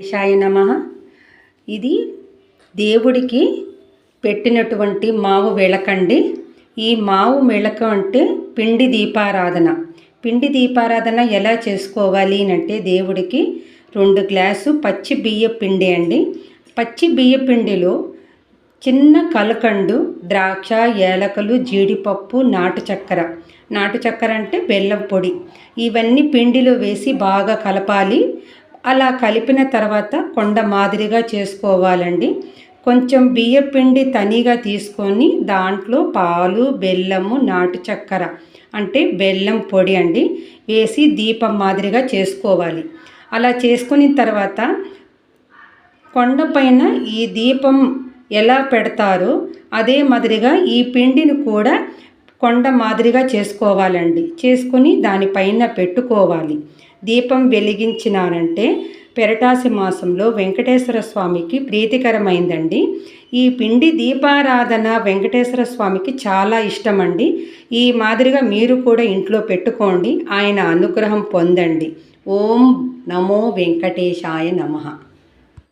శేషాయ నమ. ఇది దేవుడికి పెట్టినటువంటి మావు వెళకండి. ఈ మావు మెళక అంటే పిండి దీపారాధన. పిండి దీపారాధన ఎలా చేసుకోవాలి అంటే దేవుడికి రెండు గ్లాసు పచ్చి బియ్య పిండి అండి. పచ్చి బియ్య పిండిలో చిన్న కలకండు ద్రాక్ష ఏలకలు జీడిపప్పు నాటు చక్కెర. నాటు చక్కెర అంటే బెల్లం పొడి. ఇవన్నీ పిండిలో వేసి బాగా కలపాలి. అలా కలిపిన తర్వాత కొండ మాదిరిగా చేసుకోవాలండి. కొంచెం బియ్య పిండి తనిగా తీసుకొని దాంట్లో పాలు బెల్లము నాటు చక్కెర అంటే బెల్లం పొడి అండి వేసి దీపం మాదిరిగా చేసుకోవాలి. అలా చేసుకున్న తర్వాత కొండపైన ఈ దీపం ఎలా పెడతారో అదే మాదిరిగా ఈ పిండిని కూడా కొండ మాదిరిగా చేసుకోవాలండి. చేసుకుని దానిపైన పెట్టుకోవాలి. దీపం వెలిగించినారంటే పెరటాసి మాసంలో వెంకటేశ్వర స్వామికి ప్రీతికరమైందండి. ఈ పిండి దీపారాధన వెంకటేశ్వర స్వామికి చాలా ఇష్టమండి. ఈ మాదిరిగా మీరు కూడా ఇంట్లో పెట్టుకోండి. ఆయన అనుగ్రహం పొందండి. ఓం నమో వెంకటేశాయ నమః.